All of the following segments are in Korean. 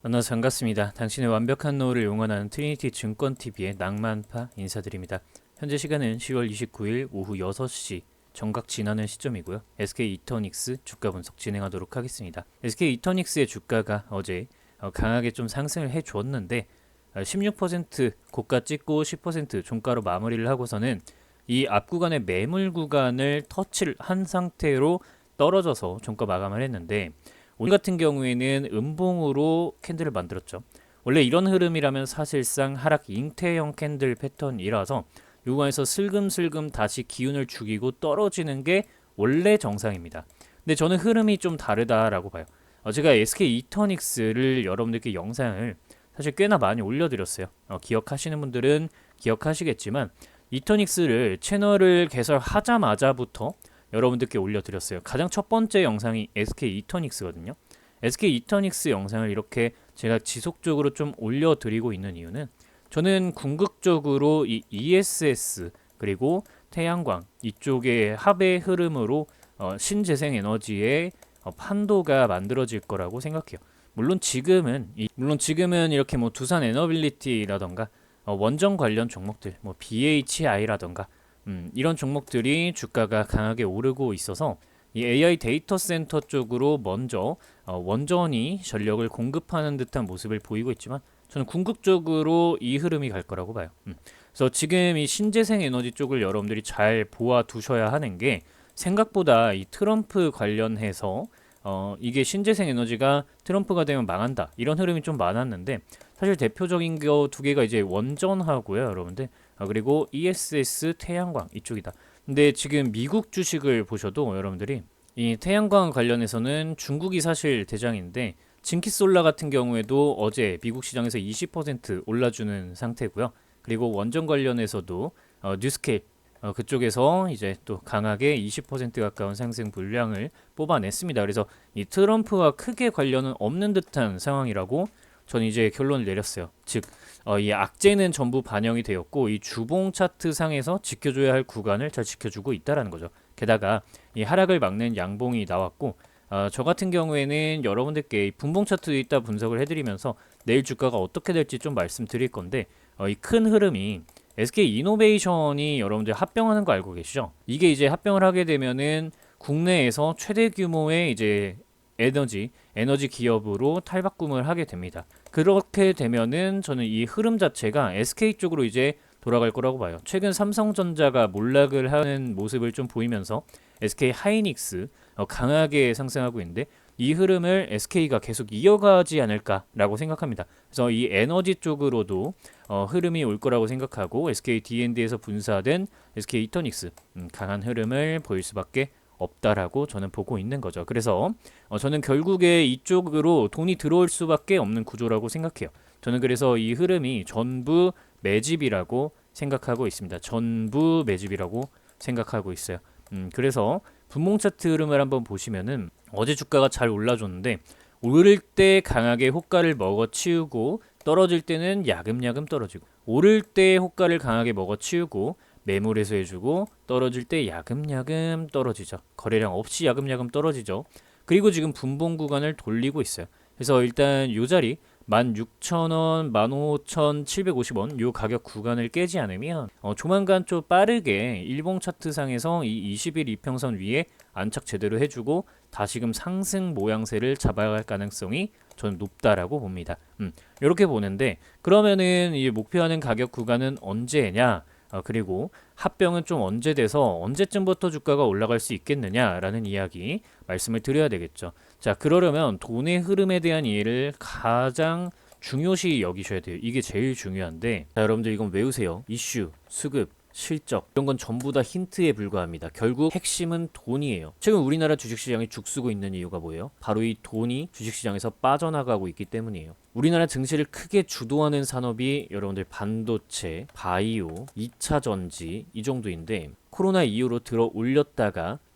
만나서 반갑습니다. 당신의 완벽한 노후를 응원하는 트리니티 증권TV의 낭만파 인사드립니다. 현재 시간은 10월 29일 오후 6시 정각 지나는 시점이고요. SK 이터닉스 주가 분석 진행하도록 하겠습니다. SK 이터닉스의 주가가 어제 어, 강하게 좀 상승을 해주었는데 어, 16% 고가 찍고 10% 종가로 마무리를 하고서는 이 앞 구간의 매물 구간을 터치를 한 상태로 떨어져서 종가 마감을 했는데 오늘 같은 경우에는 음봉으로 캔들을 만들었죠. 원래 이런 흐름이라면 사실상 하락 잉태형 캔들 패턴이라서 요 구간에서 슬금슬금 다시 기운을 죽이고 떨어지는 게 원래 정상입니다. 근데 저는 흐름이 좀 다르다라고 봐요. 어, 제가 SK 이터닉스를 여러분들께 영상을 사실 꽤나 많이 올려드렸어요. 어, 기억하시는 분들은 기억하시겠지만 이터닉스를 채널을 개설하자마자부터 여러분들께 올려드렸어요. 가장 첫 번째 영상이 SK 이터닉스거든요. SK 이터닉스 영상을 이렇게 제가 지속적으로 좀 올려드리고 있는 이유는 저는 궁극적으로 이 ESS 그리고 태양광 이쪽의 합의 흐름으로 어, 신재생 에너지의 어, 판도가 만들어질 거라고 생각해요. 물론 지금은 이, 물론 지금은 이렇게 뭐 두산 에너빌리티라던가 어, 원전 관련 종목들 뭐 BHI라던가 음, 이런 종목들이 주가가 강하게 오르고 있어서 이 AI 데이터 센터 쪽으로 먼저 어, 원전이 전력을 공급하는 듯한 모습을 보이고 있지만 저는 궁극적으로 이 흐름이 갈 거라고 봐요. 음. 그래서 지금 이 신재생 에너지 쪽을 여러분들이 잘 보아 두셔야 하는 게 생각보다 이 트럼프 관련해서 어, 이게 신재생 에너지가 트럼프가 되면 망한다 이런 흐름이 좀 많았는데 사실 대표적인 거 두 개가 이제 원전하고요, 여러분들. 아, 그리고 ESS 태양광 이쪽이다. 근데 지금 미국 주식을 보셔도 여러분들이 이 태양광 관련해서는 중국이 사실 대장인데 징키솔라 같은 경우에도 어제 미국 시장에서 20% 올라주는 상태고요. 그리고 원전 관련해서도 어, 뉴스케일 어, 그쪽에서 이제 또 강하게 20% 가까운 상승 분량을 뽑아냈습니다. 그래서 이 트럼프와 크게 관련은 없는 듯한 상황이라고 전 이제 결론을 내렸어요. 즉, 어, 이 악재는 전부 반영이 되었고 이 주봉 차트 상에서 지켜줘야 할 구간을 잘 지켜주고 있다라는 거죠. 게다가 이 하락을 막는 양봉이 나왔고 어, 저 같은 경우에는 여러분들께 이 분봉 차트 있다 분석을 해드리면서 내일 주가가 어떻게 될지 좀 말씀드릴 건데 어, 이 큰 흐름이 SK 이노베이션이 여러분들 합병하는 거 알고 계시죠? 이게 이제 합병을 하게 되면은 국내에서 최대 규모의 이제 에너지 에너지 기업으로 탈바꿈을 하게 됩니다. 그렇게 되면은 저는 이 흐름 자체가 SK 쪽으로 이제 돌아갈 거라고 봐요. 최근 삼성전자가 몰락을 하는 모습을 좀 보이면서 SK 하이닉스 어, 강하게 상승하고 있는데 이 흐름을 SK가 계속 이어가지 않을까라고 생각합니다. 그래서 이 에너지 쪽으로도 어, 흐름이 올 거라고 생각하고 SK D&D에서 분사된 SK 이터닉스 음, 강한 흐름을 보일 수밖에 없다라고 저는 보고 있는 거죠. 그래서 어, 저는 결국에 이쪽으로 돈이 들어올 수밖에 없는 구조라고 생각해요. 저는 그래서 이 흐름이 전부 매집이라고 생각하고 있습니다. 전부 매집이라고 생각하고 있어요. 음, 그래서 분봉 차트 흐름을 한번 보시면은 어제 주가가 잘 올라줬는데 오를 때 강하게 호가를 먹어치우고 떨어질 때는 야금야금 떨어지고 오를 때 호가를 강하게 먹어치우고 매물에서 해주고 떨어질 때 야금야금 떨어지죠. 거래량 없이 야금야금 떨어지죠. 그리고 지금 분봉 구간을 돌리고 있어요. 그래서 일단 요 자리 16,000원, 15,750원 요 가격 구간을 깨지 않으면 어, 조만간 좀 빠르게 일봉 차트상에서 이 20일 이평선 위에 안착 제대로 해주고 다시금 상승 모양새를 잡아갈 가능성이 저는 높다라고 봅니다. 음, 이렇게 보는데 그러면은 이 목표하는 가격 구간은 언제냐? 어, 그리고 합병은 좀 언제 돼서 언제쯤부터 주가가 올라갈 수 있겠느냐라는 이야기 말씀을 드려야 되겠죠. 자, 그러려면 돈의 흐름에 대한 이해를 가장 중요시 여기셔야 돼요. 이게 제일 중요한데, 자, 여러분들 이건 외우세요. 이슈, 수급, 실적 이런 건 전부 다 힌트에 불과합니다. 결국 핵심은 돈이에요. 최근 우리나라 주식시장이 죽쓰고 있는 이유가 뭐예요? 바로 이 돈이 주식시장에서 빠져나가고 있기 때문이에요. 우리나라 증시를 크게 주도하는 산업이 여러분들 반도체, 바이오, 2차 전지 이 정도인데 코로나 이후로 들어 올렸다가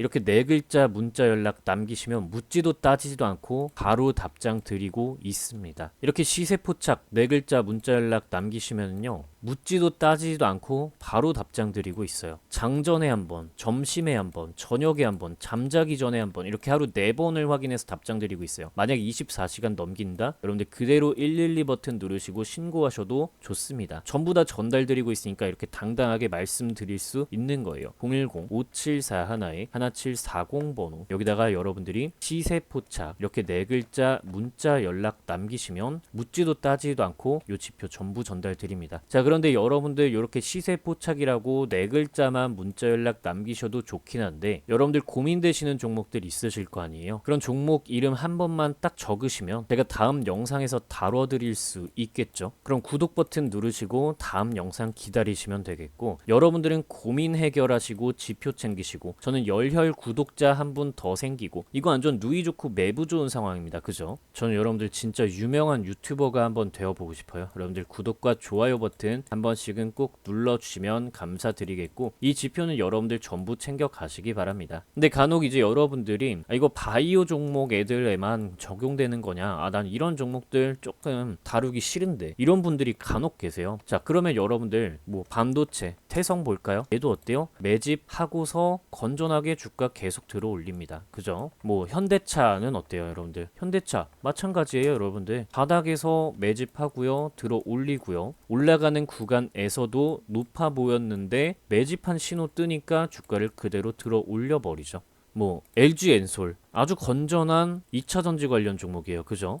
이렇게 네 글자 문자 연락 남기시면 묻지도 따지지도 않고 바로 답장 드리고 있습니다. 이렇게 시세 포착 네 글자 문자 연락 남기시면요. 묻지도 따지지도 않고 바로 답장 드리고 있어요. 장전에 한 번, 점심에 한 번, 저녁에 한 번, 잠자기 전에 한 번 이렇게 하루 네 번을 확인해서 답장 드리고 있어요. 만약 24시간 넘긴다? 여러분들 그대로 112 버튼 누르시고 신고하셔도 좋습니다. 전부 다 전달 드리고 있으니까 이렇게 당당하게 말씀드릴 수 있는 거예요. 010-5741에 1740 번호 여기다가 여러분들이 시세 포착 이렇게 네 글자 문자 연락 남기시면 묻지도 따지지도 않고 요 지표 전부 전달 드립니다. 자 그 런데 여러분들 이렇게 시세 포착이라고 네 글자만 문자 연락 남기셔도 좋긴 한데 여러분들 고민되시는 종목들 있으실 거 아니에요. 그런 종목 이름 한 번만 딱 적으시면 제가 다음 영상에서 다뤄드릴 수 있겠죠. 그럼 구독 버튼 누르시고 다음 영상 기다리시면 되겠고 여러분들은 고민 해결하시고 지표 챙기시고 저는 열혈 구독자 한 분 더 생기고 이거 완전 누이 좋고 매부 좋은 상황입니다. 그죠? 저는 여러분들 진짜 유명한 유튜버가 한번 되어보고 싶어요. 여러분들 구독과 좋아요 버튼 한 번씩은 꼭 눌러주시면 감사드리겠고 이 지표는 여러분들 전부 챙겨 가시기 바랍니다. 근데 간혹 이제 여러분들이 아, 이거 바이오 종목 애들에만 적용되는 거냐? 아, 난 이런 종목들 조금 다루기 싫은데 이런 분들이 간혹 계세요. 자, 그러면 여러분들 뭐 반도체, 태성 볼까요? 얘도 어때요? 매집하고서 건전하게 주가 계속 들어 올립니다. 그죠? 뭐 현대차는 어때요, 여러분들? 현대차 마찬가지예요, 여러분들. 바닥에서 매집하고요, 들어 올리고요. 올라가는 구간에서도 높아 보였는데 매집한 신호 뜨니까 주가를 그대로 들어 올려 버리죠. 뭐 LG 엔솔 아주 건전한 2차 전지 관련 종목이에요. 그죠?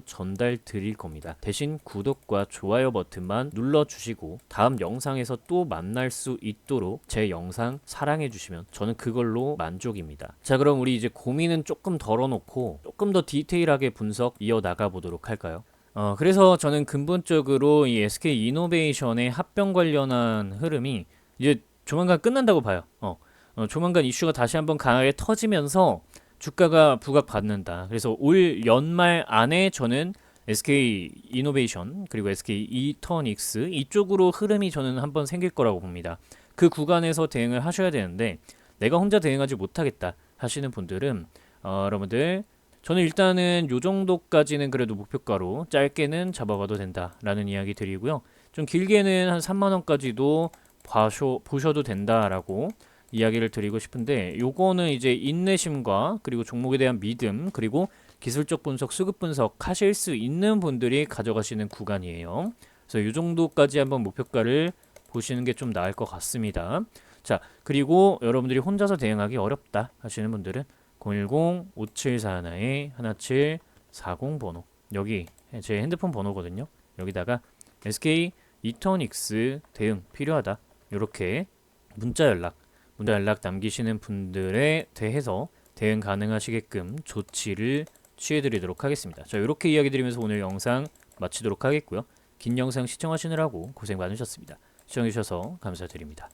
전달 드릴 겁니다. 대신 구독과 좋아요 버튼만 눌러주시고 다음 영상에서 또 만날 수 있도록 제 영상 사랑해 주시면 저는 그걸로 만족입니다. 자 그럼 우리 이제 고민은 조금 덜어놓고 조금 더 디테일하게 분석 이어나가 보도록 할까요? 어, 그래서 저는 근본적으로 이 SK 이노베이션의 합병 관련한 흐름이 이제 조만간 끝난다고 봐요. 어, 어, 조만간 이슈가 다시 한번 강하게 터지면서 주가가 부각받는다. 그래서 올 연말 안에 저는 SK 이노베이션 그리고 SK 이터닉스 이쪽으로 흐름이 저는 한번 생길 거라고 봅니다. 그 구간에서 대응을 하셔야 되는데 내가 혼자 대응하지 못하겠다 하시는 분들은 어, 여러분들 저는 일단은 요 정도까지는 그래도 목표가로 짧게는 잡아가도 된다라는 이야기 드리고요. 좀 길게는 한 3만 원까지도 보셔도 된다라고 이야기를 드리고 싶은데 요거는 이제 인내심과 그리고 종목에 대한 믿음 그리고 기술적 분석, 수급 분석 하실 수 있는 분들이 가져가시는 구간이에요. 그래서 요 정도까지 한번 목표가를 보시는 게 좀 나을 것 같습니다. 자, 그리고 여러분들이 혼자서 대응하기 어렵다 하시는 분들은 010-5741-1740 번호 여기 제 핸드폰 번호거든요. 여기다가 SK 이터닉스 대응 필요하다. 이렇게 문자 연락 문자 연락 남기시는 분들에 대해서 대응 가능하시게끔 조치를 취해드리도록 하겠습니다. 자 이렇게 이야기 드리면서 오늘 영상 마치도록 하겠고요. 긴 영상 시청하시느라고 고생 많으셨습니다. 시청해주셔서 감사드립니다.